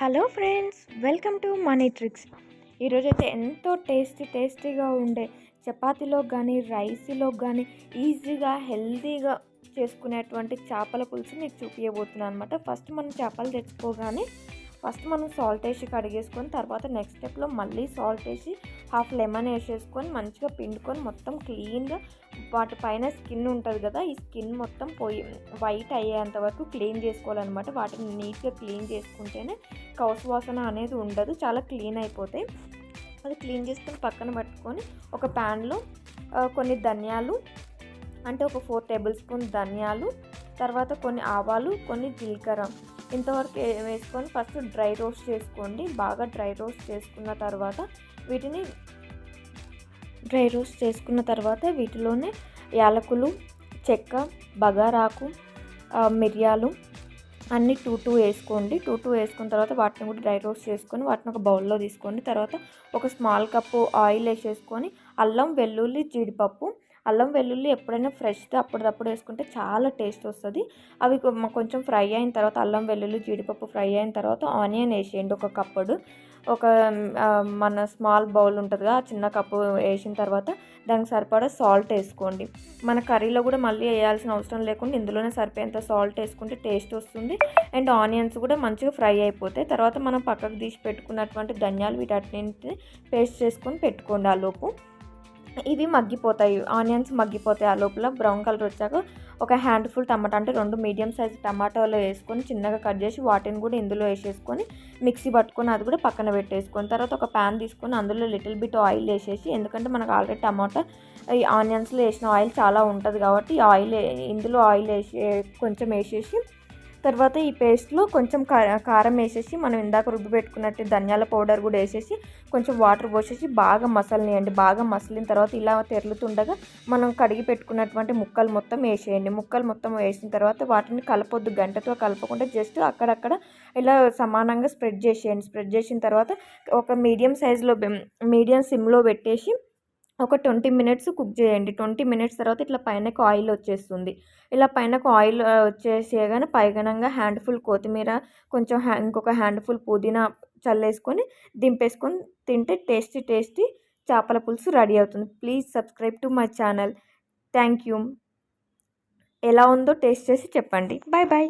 Hello friends welcome to money tricks. ఈరోజైతే ఎంతో tasty టేస్టీగా ఉండే చపాతీలో కానీ రైస్లో కానీ ఈజీగా హెల్తీగా చేసుకునేటువంటి చేపల పులుసు మీకు చూపించబోతున్నాను అనమాట ఫస్ట్ మనం చేపలు తెచ్చుకోగానే ఫస్ట్ మనం సాల్ట్ వేసి కడిగేసుకొని తర్వాత నెక్స్ట్ స్టెప్లో మళ్ళీ సాల్ట్ వేసి హాఫ్ లెమన్ వేసేసుకొని మంచిగా పిండుకొని మొత్తం క్లీన్గా వాటి పైన స్కిన్ ఉంటుంది కదా ఈ స్కిన్ మొత్తం పోయి వైట్ అయ్యేంత వరకు క్లీన్ చేసుకోవాలన్నమాట. వాటిని నీట్గా క్లీన్ చేసుకుంటేనే కౌస్ వాసన అనేది ఉండదు చాలా క్లీన్ అయిపోతాయి. అది క్లీన్ చేసుకొని పక్కన పట్టుకొని ఒక ప్యాన్లో కొన్ని ధనియాలు అంటే ఒక ఫోర్ టేబుల్ స్పూన్ ధనియాలు తర్వాత కొన్ని ఆవాలు కొన్ని జీలకర్ర ఇంతవరకు వేసుకొని ఫస్ట్ డ్రై రోస్ట్ చేసుకోండి. బాగా డ్రై రోస్ట్ చేసుకున్న తర్వాత వీటిని డ్రై రోస్ట్ చేసుకున్న తర్వాత వీటిలోనే యాలకులు చెక్క బగారాకు మిరియాలు అన్నీ టూ టూ వేసుకోండి. టూ టూ వేసుకున్న తర్వాత వాటిని కూడా డ్రై రోస్ట్ చేసుకొని వాటిని ఒక బౌల్లో తీసుకోండి. తర్వాత ఒక స్మాల్ కప్పు ఆయిల్ వేసేసుకొని అల్లం వెల్లుల్లి జీడిపప్పు అల్లం వెల్లుల్లి ఎప్పుడైనా ఫ్రెష్తో అప్పటిదప్పుడు వేసుకుంటే చాలా టేస్ట్ వస్తుంది. అవి కొంచెం ఫ్రై అయిన తర్వాత అల్లం వెల్లుల్లి జీడిపప్పు ఫ్రై అయిన తర్వాత ఆనియన్ వేసేయండి ఒక కప్పుడు. ఒక మన స్మాల్ బౌల్ ఉంటుందిగా ఆ చిన్న కప్పు వేసిన తర్వాత దానికి సరిపడా సాల్ట్ వేసుకోండి. మన కర్రీలో కూడా మళ్ళీ వేయాల్సిన అవసరం లేకుండా ఇందులోనే సరిపోయేంత సాల్ట్ వేసుకుంటే టేస్ట్ వస్తుంది. అండ్ ఆనియన్స్ కూడా మంచిగా ఫ్రై అయిపోతాయి. తర్వాత మనం పక్కకు తీసి పెట్టుకున్నటువంటి ధనియాలు వీటన్నింటిని పేస్ట్ చేసుకొని పెట్టుకోండి ఆ లోపు. ఇవి మగ్గిపోతాయి. ఆనియన్స్ మగ్గిపోతాయి ఆ లోపల. బ్రౌన్ కలర్ వచ్చాక ఒక హ్యాండ్ ఫుల్ టమాటా అంటే రెండు మీడియం సైజ్ టమాటాలు వేసుకొని చిన్నగా కట్ చేసి వాటిని కూడా ఇందులో వేసేసుకొని మిక్సీ పట్టుకొని అది కూడా పక్కన పెట్టేసుకొని తర్వాత ఒక ప్యాన్ తీసుకొని అందులో లిటిల్ బిట్ ఆయిల్ వేసేసి ఎందుకంటే మనకు ఆల్రెడీ టమాటా ఈ ఆనియన్స్లో వేసిన ఆయిల్ చాలా ఉంటుంది కాబట్టి ఆయిల్ ఇందులో ఆయిల్ వేసి కొంచెం వేసేసి తర్వాత ఈ పేస్ట్లో కొంచెం కారం వేసేసి మనం ఇందాక రుబ్బి పెట్టుకున్నట్టు ధనియాల పౌడర్ కూడా వేసేసి కొంచెం వాటర్ పోసేసి బాగా మసలనియండి. బాగా మసలిన తర్వాత ఇలా తెరులుతుండగా మనం కడిగి పెట్టుకున్నటువంటి ముక్కలు మొత్తం వేసేయండి. ముక్కలు మొత్తం వేసిన తర్వాత వాటిని కలపొద్దు. గంటతో కలపకుండా జస్ట్ అక్కడక్కడ ఇలా సమానంగా స్ప్రెడ్ చేసేయండి. స్ప్రెడ్ చేసిన తర్వాత ఒక మీడియం సైజులో మీడియం సిమ్లో పెట్టేసి ఒక ట్వంటీ మినిట్స్ కుక్ చేయండి. ట్వంటీ మినిట్స్ తర్వాత ఇట్లా పైనకు ఆయిల్ వచ్చేస్తుంది. ఇలా పైనకు ఆయిల్ వచ్చేసేయగానే పైగనంగా హ్యాండ్ఫుల్ కొత్తిమీర కొంచెం హ్యా ఇంకొక హ్యాండ్ఫుల్ పుదీనా చల్లేసుకొని దింపేసుకొని తింటే టేస్టీ టేస్టీ చేపల పులుసు రెడీ అవుతుంది. Please subscribe to my channel. Thank you ఎలా ఉందో టేస్ట్ చేసి చెప్పండి. Bye bye